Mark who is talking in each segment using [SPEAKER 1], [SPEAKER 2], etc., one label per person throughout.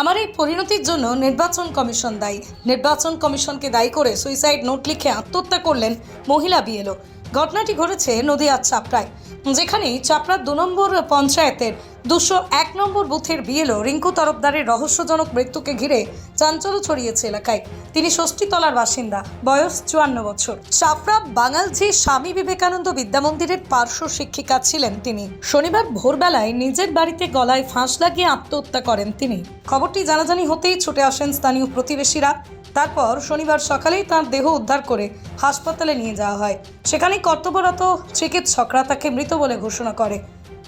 [SPEAKER 1] আমার এই পরিণতির জন্য নির্বাচন কমিশন দায়ী। নির্বাচন কমিশনকে দায়ী করে সুইসাইড নোট লিখে আত্মহত্যা করলেন মহিলা বিএলও। ঘটনাটি ঘটেছে নদীয়ার চাপড়ায় যেখানে চাপড়ার দু নম্বর পঞ্চায়েতের দুশো এক নম্বর বুথের বিএলও রিঙ্কু তরফদারের রহস্যজনক মৃত্যুকে ঘিরে চাঞ্চল্য ছড়িয়েছে এলাকায়। তিনি ষষ্ঠীতলার বাসিন্দা, বয়স চুয়ান্ন বছর। চাপড়া বাঙালজি স্বামী বিবেকানন্দ বিদ্যামন্দিরের পার্শ্ব শিক্ষিকা ছিলেন তিনি। শনিবার ভোরবেলায় নিজের বাড়িতে গলায় ফাঁস লাগিয়ে আত্মহত্যা করেন তিনি। খবরটি জানাজানি হতেই ছুটে আসেন স্থানীয় প্রতিবেশীরা। তারপর শনিবার সকালেই তার দেহ উদ্ধার করে হাসপাতালে নিয়ে যাওয়া হয়। সেখানে কর্তব্যরত চিকিৎসকরা তাকে মৃত বলে ঘোষণা করে।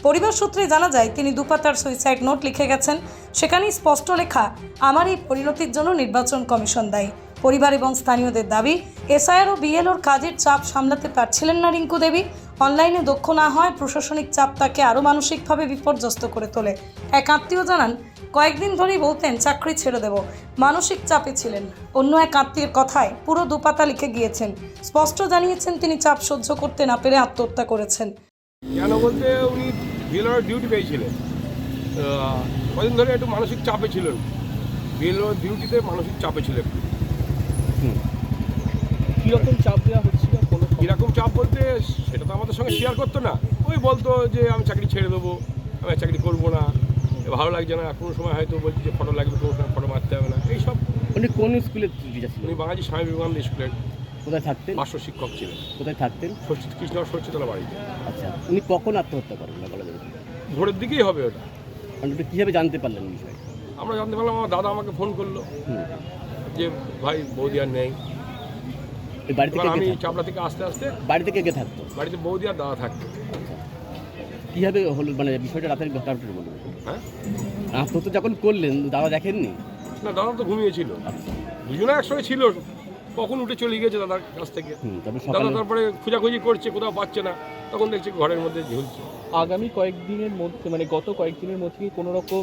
[SPEAKER 1] পরিবার সূত্রে জানা যায়, তিনি দুপাতার সুইসাইড নোট লিখে গেছেন। সেখানেই স্পষ্ট লেখা, আমার এই পরিণতির জন্য নির্বাচন কমিশন দায়ী। পরিবার এবং স্থানীয়দের দাবি, এসআইআর ও বিএলওর কাজের চাপ সামলাতে পারছিলেন না রিঙ্কু দেবী। অনলাইনে দক্ষ না হয় প্রশাসনিক চাপ তাকে আরও মানসিকভাবে বিপর্যস্ত করে তোলে। এক আত্মীয় জানান, কয়েকদিন ধরেই বলতেন, চাকরি ছেড়ে দেব। মানসিক চাপে ছিলেন। অন্য এক আত্মীয়ের কথায় পুরো দুপাতা লিখে গিয়েছেন। স্পষ্ট জানিয়েছেন, তিনি চাপ সহ্য করতে না পেরে আত্মহত্যা করেছেন।
[SPEAKER 2] কেন বলতে উনি বিএলওর ডিউটি পেয়েছিলেন। কদিন ধরে একটু মানসিক চাপে ছিলেন। বিএলওর ডিউটিতে মানসিক চাপে ছিলেন।
[SPEAKER 3] কীরকম চাপ দেওয়া হচ্ছিল? কোনো
[SPEAKER 2] কীরকম চাপ বলতে সেটা তো আমাদের সঙ্গে শেয়ার করতো না। ওই বলতো যে আমি চাকরি ছেড়ে দেবো আমি চাকরি করব না। ভালো লাগছে না কোনো সময় হয়তো বলছি যে ফটো লাগবে কোনো সময় ফটো মারতে হবে না। এইসব।
[SPEAKER 3] উনি কোন স্কুলে টিচার ছিলেন?
[SPEAKER 2] উনি বাঙালি স্বামী বিবেকানন্দ স্কুলের।
[SPEAKER 3] কোথায় থাকতেন?
[SPEAKER 2] পার্শ্ব শিক্ষক ছিলেন।
[SPEAKER 3] কোথায় থাকতেন?
[SPEAKER 2] ষষ্ঠী কৃষ্ণ ষষ্ঠীতলা বাড়িতে
[SPEAKER 3] আচ্ছা উনি কখন আত্মহত্যা করেন না বলা যাবে
[SPEAKER 2] ভোরের দিকেই হবে ওটা।
[SPEAKER 3] মানে ওটা কীভাবে জানতে পারলেন বিষয়
[SPEAKER 2] আমরা জানতে পারলাম আমার দাদা আমাকে ফোন করল যে ভাই বৌদি আর নেই।
[SPEAKER 3] বাড়ি থেকে
[SPEAKER 2] আমি চাপড়া থেকে আস্তে আস্তে
[SPEAKER 3] বাড়ি থেকে কে থাকতো?
[SPEAKER 2] বাড়িতে বৌদি আর দাদা থাকতো।
[SPEAKER 3] কীভাবে হলো মানে বিষয়টা রাতের ঘটনাটা বলুন
[SPEAKER 2] হ্যাঁ?
[SPEAKER 3] আত্মহত্যা যখন করলেন দাদা দেখেননি?
[SPEAKER 2] না দাদা তো ঘুমিয়েছিল
[SPEAKER 3] আচ্ছা।
[SPEAKER 2] দুজনে একসঙ্গে ছিল। কখন উঠে চলে গিয়েছে দাদার কাছ থেকে? দাদা তারপরে খোঁজাখুঁজি করছে কোথাও পাচ্ছে না। তখন দেখছি ঘরের মধ্যে ঝুলছে।
[SPEAKER 4] আগামী কয়েকদিনের মধ্যে মানে গত কয়েকদিনের মধ্যে কি কোনো রকম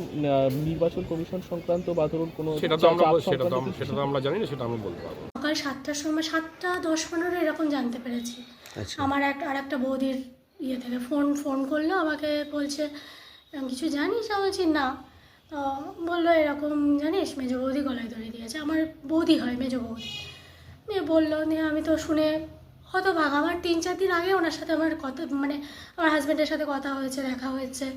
[SPEAKER 4] নির্বাচন কমিশন সংক্রান্ত বা ধরুন কোনো
[SPEAKER 2] সেটা তো আমরা সেটা তো? সেটা তো আমরা জানি না সেটা আমি বলতে পারব
[SPEAKER 5] সকাল সাতটার সময় সাতটা দশ পনেরো এরকম জানতে পেরেছি। আমার এক আর একটা বৌদির ইয়ে থেকে ফোন ফোন করল আমাকে বলছে কিছু জানিস? আমি বলছি না। তো বলল এরকম জানিস? মেজো বৌদি গলায় ধরে দিয়েছে। আমার বৌদি হয় মেজো বৌদি। নিয়ে বলল নিয়ে আমি তো শুনে হতভাগ আমার তিন চার দিন আগে ওনার সাথে আমার কথা মানে আমার হাজব্যান্ডের সাথে কথা হয়েছে দেখা হয়েছে।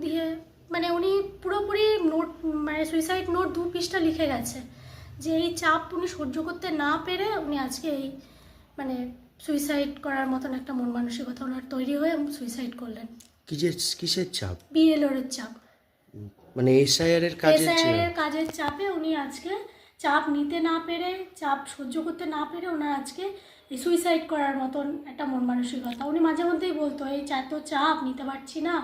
[SPEAKER 5] দিয়ে মানে উনি পুরোপুরি নোট মানে সুইসাইড নোট দু পৃষ্ঠা লিখে গেছে যে এই চাপ উনি সহ্য করতে না পেরে উনি আজকে এই মানে সুইসাইড করার মতন একটা মন মানসিকতা ওনার তৈরি হয়ে সুইসাইড করলেন।
[SPEAKER 6] কিসের কিসের চাপ?
[SPEAKER 5] বিএলওর চাপ।
[SPEAKER 6] মানে এসআইআর এর কাজের
[SPEAKER 5] এর কাজের চাপে উনি আজকে চাপ নিতে না পেরে চাপ সহ্য করতে না পেরে ওনার আজকে এই সুইসাইড করার মতন একটা মন মানসিকতা। উনি মাঝে মধ্যেই বলতো এই এত চাপ নিতে পারছি না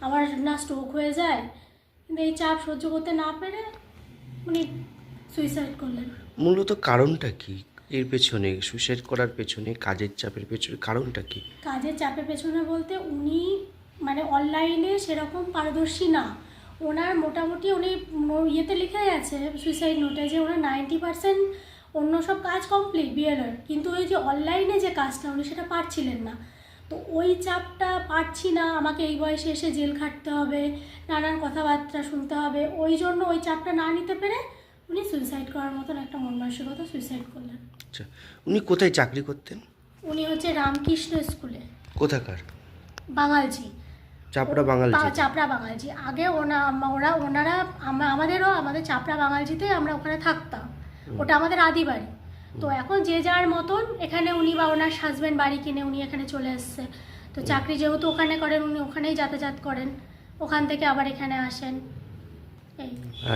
[SPEAKER 5] আমার না স্ট্রোক হয়ে যায়। কিন্তু এই চাপ সহ্য করতে না পেরে উনি সুইসাইড করলেন।
[SPEAKER 6] মূলত কারণটা কি? এর পেছনে সুইসাইড করার পেছনে কাজের চাপের পেছনে কারণটা কি?
[SPEAKER 5] কাজের চাপের পেছনে বলতে উনি মানে অনলাইনে সেরকম পারদর্শী না। ওনার মোটামুটি উনি ইয়েতে লিখে গেছে সুইসাইড নোটে যে ওনার নাইনটি পার্সেন্ট অন্য সব কাজ কমপ্লিট বিএলআর কিন্তু ওই যে অনলাইনে যে কাজটা উনি সেটা পারছিলেন না। তো ওই চাপটা পারছি না আমাকে এই বয়সে এসে জেল খাটতে হবে নানান কথাবার্তা শুনতে হবে। ওই জন্য ওই চাপটা না নিতে পেরে উনি সুইসাইড করার মতন একটা মন মানসিকতা সুইসাইড করলেন।
[SPEAKER 6] আচ্ছা উনি কোথায় চাকরি করতেন?
[SPEAKER 5] উনি হচ্ছে রামকৃষ্ণ স্কুলে।
[SPEAKER 6] কোথাকার?
[SPEAKER 5] বাঙালজি।
[SPEAKER 6] চাপড়া বাঙাল
[SPEAKER 5] চাপড়া বাঙালজি আগে ওনা ওরা ওনারা আমাদেরও আমাদের চাপড়া বাঙালজিতে আমরা ওখানে থাকতাম। ওটা আমাদের আদি বাড়ি। তো এখন যে যার মতন এখানে উনি বা ওনার হাজব্যান্ড বাড়ি কিনে উনি এখানে চলে এসছে। তো চাকরি যেহেতু ওখানে করেন উনি ওখানেই যাতায়াত করেন। ওখান থেকে আবার এখানে আসেন।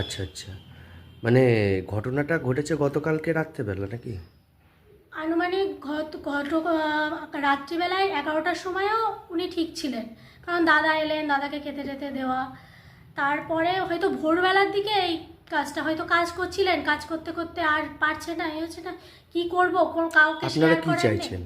[SPEAKER 6] আচ্ছা আচ্ছা। মানে ঘটনাটা ঘটেছে গতকালকে রাত্রেবেলা নাকি?
[SPEAKER 5] আনুমানিক ঘট ঘট রাত্রিবেলায় এগারোটার সময়ও উনি ঠিক ছিলেন। কারণ দাদা এলেন দাদাকে খেতে যেতে দেওয়া। তারপরে হয়তো ভোরবেলার দিকে এই কাজটা হয়তো কাজ করছিলেন। কাজ করতে করতে আর পারছে না এই হচ্ছে না কি করব? কোন কাউকে
[SPEAKER 6] আপনারা কি। চাইছেন?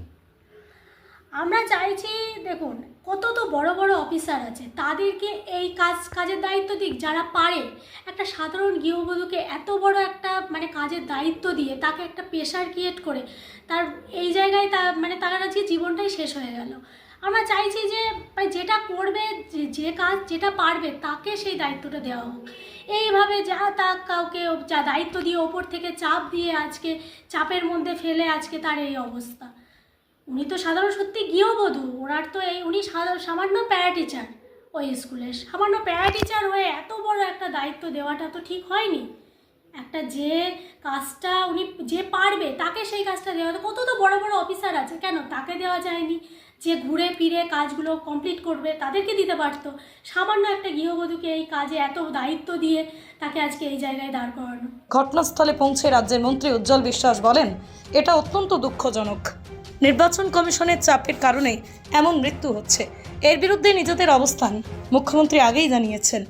[SPEAKER 5] আমরা চাইছি, দেখুন, কত তো বড় বড় অফিসার আছে, তাদেরকে এই কাজ, কাজের দায়িত্ব দিক, যারা পারে। একটা সাধারণ গৃহবধূকে এত বড় একটা মানে কাজের দায়িত্ব দিয়ে তাকে একটা প্রেশার ক্রিয়েট করে, তার, এই জায়গায় তা মানে তার আজকে জীবনটাই শেষ হয়ে গেল। আমরা চাইছি যে মানে যেটা করবে যে কাজ, যেটা পারবে, তাকে সেই দায়িত্বটা দেওয়া হোক। এইভাবে যা তা কাউকে যা দায়িত্ব দিয়ে ওপর থেকে চাপ দিয়ে আজকে, চাপের মধ্যে ফেলে আজকে তার এই অবস্থা। উনি তো সাধারণ সত্যি গৃহবধূ ওনার তো এই, উনি সামান্য প্যারা টিচার ওই স্কুলে সামান্য প্যারা টিচার হয়ে এত বড় একটা দায়িত্ব দেওয়াটা তো ঠিক হয়নি। একটা যে কাজটা উনি যে পারবে, তাকে সেই কাজটা দেওয়া কত তো বড় বড় অফিসার আছে, কেন তাকে দেওয়া যায়নি? যে ঘুরে ফিরে কাজগুলো কমপ্লিট করবে, তাদেরকে দিতে পারতো। সামান্য একটা গৃহবধূকে এই কাজে এত দায়িত্ব দিয়ে তাকে আজকে এই জায়গায় দাঁড় করানো।
[SPEAKER 1] ঘটনাস্থলে পৌঁছে রাজ্যের মন্ত্রী উজ্জ্বল বিশ্বাস বলেন, এটা অত্যন্ত দুঃখজনক। নির্বাচন কমিশনের চাপের কারণে এমন মৃত্যু হচ্ছে। এর বিরুদ্ধে নিজেদের অবস্থান মুখ্যমন্ত্রী আগেই জানিয়েছেন।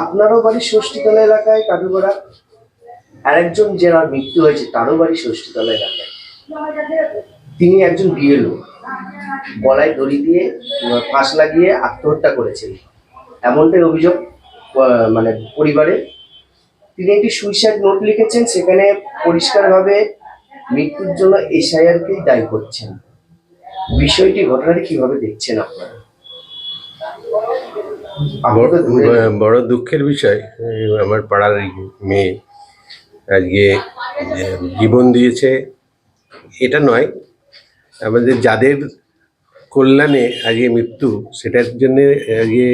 [SPEAKER 7] আপনারও বাড়ি ষষ্ঠীতলা এলাকায়, কাঠুগড়া? আরেকজন যার মৃত্যু হয়েছে, তারও বাড়ি ষষ্ঠীতলা এলাকায়। তিনি একজন বিয়েলো গলায় দড়ি দিয়ে, ফাঁস লাগিয়ে আত্মহত্যা করেছেন। এমনটাই অভিযোগ মানে পরিবারে। তিনি একটি সুইসাইড নোট লিখেছেন, সেখানে পরিষ্কারভাবে মৃত্যুর জন্য এসআইআরকেই দায়ী করছেন। বিষয়টি ঘটনাটি কীভাবে দেখছেন আপনারা?
[SPEAKER 8] বড় দুঃখের বিষয়, আমার পাড়ার মেয়ে আজকে জীবন দিয়েছে। এটা নয়, আমাদের যাদের কল্যাণে আজকে মৃত্যু, সেটার জন্য আজকে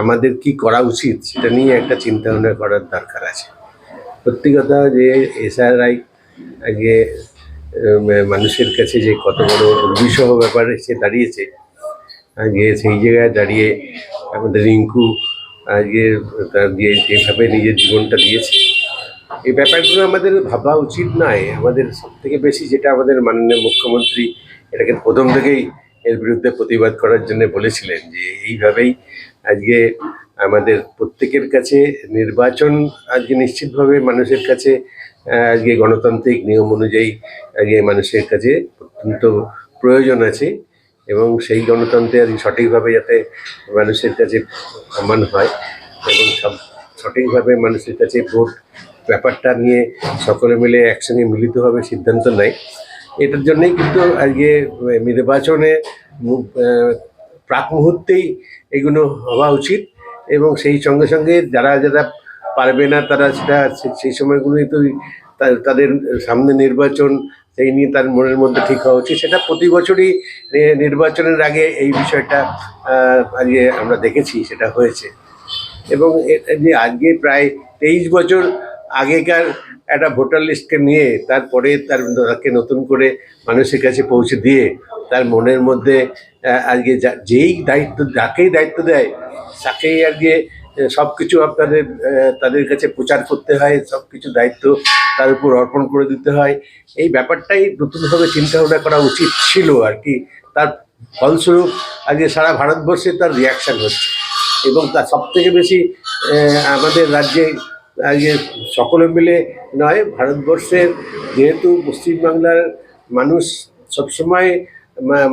[SPEAKER 8] আমাদের কি করা উচিত, সেটা নিয়ে একটা চিন্তা ভাবনা করার দরকার আছে। সত্যি কথা যে এসআরআই উম, মানুষের কাছে যে কত বড় দুর্বিষহ ব্যাপার এসে দাঁড়িয়েছে আজকে সেই জায়গায় দাঁড়িয়ে আমাদের রিঙ্কু আজকে তার যে যেভাবে নিজের জীবনটা দিয়েছে এই ব্যাপারগুলো আমাদের ভাবা উচিত নয়। আমাদের সব থেকে বেশি যেটা আমাদের মাননীয় মুখ্যমন্ত্রী এটাকে প্রথম থেকেই এর বিরুদ্ধে প্রতিবাদ করার জন্য বলেছিলেন যে এইভাবেই আজকে আমাদের প্রত্যেকের কাছে নির্বাচন আজকে নিশ্চিতভাবে মানুষের কাছে আজকে গণতান্ত্রিক নিয়ম অনুযায়ী আজকে মানুষের কাছে অত্যন্ত প্রয়োজন আছে এবং সেই গণতন্ত্রে আজকে সঠিকভাবে যাতে মানুষের কাছে প্রমাণ হয় এবং সব সঠিকভাবে মানুষের কাছে ভোট ব্যাপারটা নিয়ে সকলে মিলে একসঙ্গে মিলিতভাবে সিদ্ধান্ত নেয়। এটার জন্যই কিন্তু আজকে নির্বাচনে প্রাক মুহূর্তেই এগুলো হওয়া উচিত এবং সেই সঙ্গে সঙ্গে যারা যারা পারবে না তারা সেটা সেই সময়গুলোই তো তাদের সামনে নির্বাচন, সেই নিয়ে তার মনের মধ্যে ঠিক হওয়া উচিত। সেটা প্রতি বছরই নির্বাচনের আগে এই বিষয়টা আজকে আমরা দেখেছি সেটা হয়েছে। এবং যে আজকে প্রায় তেইশ বছর আগেকার একটা ভোটার লিস্টকে নিয়ে, তারপরে তার তাকে নতুন করে মানুষের কাছে পৌঁছে দিয়ে তার মনের মধ্যে আজকে যেই দায়িত্ব, যাকেই দায়িত্ব দেয়, তাকেই আজকে সব কিছু আপনাদের তাদের কাছে প্রচার করতে হয় সব কিছু দায়িত্ব তার উপর অর্পণ করে দিতে হয়। এই ব্যাপারটাই নতুনভাবে চিন্তা ভাবনা করা উচিত ছিল আর কি। তার ফলস্বরূপ আজকে সারা ভারতবর্ষে তার রিয়াকশান হচ্ছে এবং তার সব থেকে বেশি আমাদের রাজ্যে আজকে সকলে মিলে নয়, ভারতবর্ষের যেহেতু পশ্চিমবাংলার মানুষ সবসময়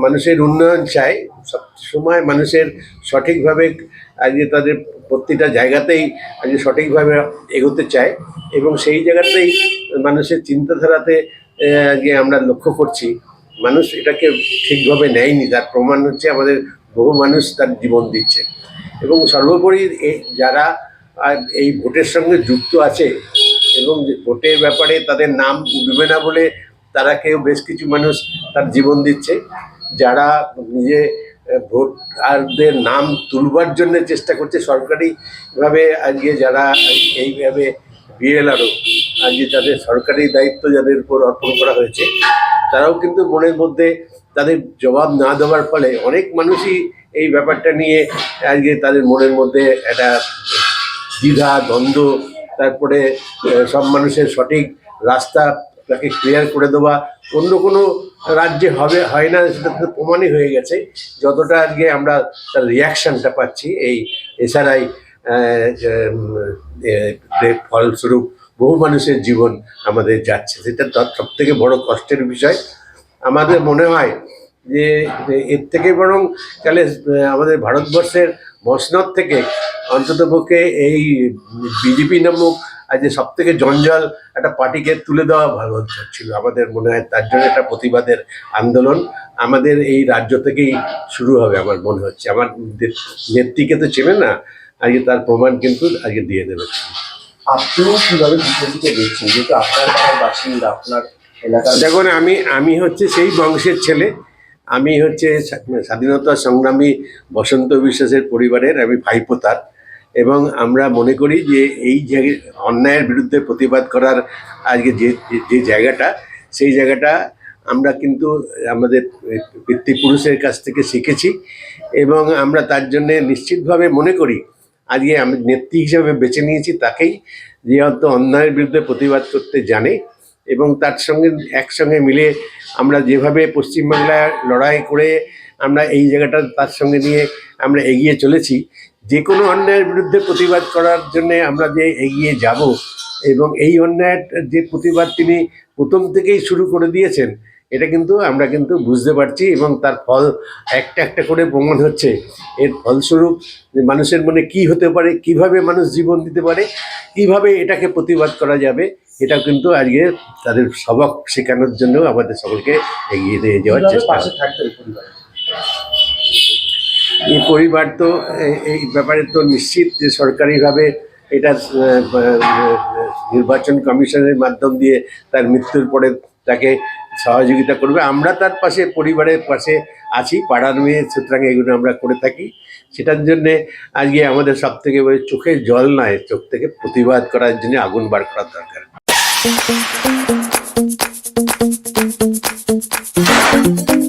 [SPEAKER 8] মানুষের উন্নয়ন চায় সব সময় মানুষের সঠিকভাবে আজকে তাদের প্রতিটা জায়গাতেই আজকে সঠিকভাবে এগোতে চায় এবং সেই জায়গাতেই মানুষের চিন্তাধারাতে আজকে আমরা লক্ষ্য করছি, মানুষ এটাকে ঠিকভাবে নেয়নি। তার প্রমাণ হচ্ছে আমাদের বহু মানুষ তার জীবন দিচ্ছে। এবং সর্বোপরি যারা এই ভোটের সঙ্গে যুক্ত আছে এবং ভোটের ব্যাপারে তাদের নাম উঠবে না বলে তারা কেউ বেশ কিছু মানুষ তার জীবন দিচ্ছে। যারা নিজে ভোটারদের নাম তুলবার জন্য চেষ্টা করছে সরকারিভাবে আজকে যারা এইভাবে বিএলআরও, আজকে তাদের সরকারি দায়িত্ব যাদের উপর অর্পণ করা হয়েছে, তারাও কিন্তু মনের মধ্যে তাদের জবাব না দেওয়ার ফলে অনেক মানুষই এই ব্যাপারটা নিয়ে আজকে তাদের মনের মধ্যে একটা দ্বিধা, দ্বন্দ্ব, তারপরে সব মানুষের সঠিক রাস্তা তাকে ক্লিয়ার করে দেওয়া, অন্য কোনো রাজ্যে হবে, হয় না, সেটা তো প্রমাণই হয়ে গেছে। যতটা আজকে আমরা তার রিয়াকশানটা পাচ্ছি, এই এছাড়াই ফলস্বরূপ বহু মানুষের জীবন আমাদের যাচ্ছে। সেটা তার সব থেকে বড় কষ্টের বিষয়। আমাদের মনে হয় যে এর থেকে বরং তাহলে আমাদের ভারতবর্ষের মসনদ থেকে অন্ততপক্ষে এই বিজেপি নামক আজ সব থেকে জঞ্জাল একটা পার্টিকে তুলে দেওয়া ভালো ছিল। আমাদের মনে হয় তার জন্য একটা প্রতিবাদের আন্দোলন। আমাদের এই রাজ্য থেকেই শুরু হবে আমার মনে হচ্ছে। আমার নেত্রীকে তো চেনে না আজকে তার প্রমাণ কিন্তু আজকে দিয়ে দেবে।
[SPEAKER 7] আপনি কীভাবে বিষয়টিকে দেখছেন? যেহেতু আপনার বাসিন্দা আপনার এলাকার
[SPEAKER 8] দেখুন আমি আমি হচ্ছে সেই বংশের ছেলে। আমি হচ্ছে স্বাধীনতা সংগ্রামী বসন্ত বিশ্বাসের পরিবারের আমি ভাইপোতার এবং আমরা মনে করি যে এই অন্যায়ের বিরুদ্ধে প্রতিবাদ করার আজকে যে, যে- জায়গাটা, সেই জায়গাটা আমরা কিন্তু আমাদের পিতৃপুরুষের কাছ থেকে শিখেছি এবং আমরা তার জন্যে নিশ্চিতভাবে মনে করি আজকে আমি নেত্রী হিসাবে বেছে নিয়েছি তাকেই যে হয়তো অন্যায়ের বিরুদ্ধে প্রতিবাদ করতে জানে এবং তার সঙ্গে, একসঙ্গে মিলে আমরা যেভাবে পশ্চিমবাংলায় লড়াই করে আমরা এই জায়গাটা তার সঙ্গে নিয়ে আমরা এগিয়ে চলেছি যে কোনো অন্যায়ের বিরুদ্ধে প্রতিবাদ করার জন্য আমরা যে এগিয়ে যাব এবং এই অন্যায়ের যে প্রতিবাদ তিনি প্রথম থেকেই শুরু করে দিয়েছেন এটা কিন্তু আমরা কিন্তু বুঝতে পারছি এবং তার ফল একটা একটা করে প্রমাণ হচ্ছে। এর ফলস্বরূপ যে মানুষের মনে কি হতে পারে কীভাবে মানুষ জীবন দিতে পারে কীভাবে এটাকে প্রতিবাদ করা যাবে এটা কিন্তু আজকে তাদের সবক শেখানোর জন্য আমাদের সকলকে এগিয়ে দিয়ে যাওয়ার চেষ্টা
[SPEAKER 7] থাকতে এই পরিবার
[SPEAKER 8] তো, এই ব্যাপারে তো নিশ্চিত যে সরকারিভাবে এটা নির্বাচন কমিশনের মাধ্যম দিয়ে তার মৃত্যুর পরে তাকে সহযোগিতা করবে আমরা তার পাশে, পরিবারের পাশে আছি, পাড়ার মেয়ে, সুতরাং এগুলো আমরা করে থাকি সেটার জন্যে আজকে আমাদের সব থেকে চোখে জল নয়, চোখ থেকে প্রতিবাদ করার জন্য আগুন বার করার দরকার Thank you.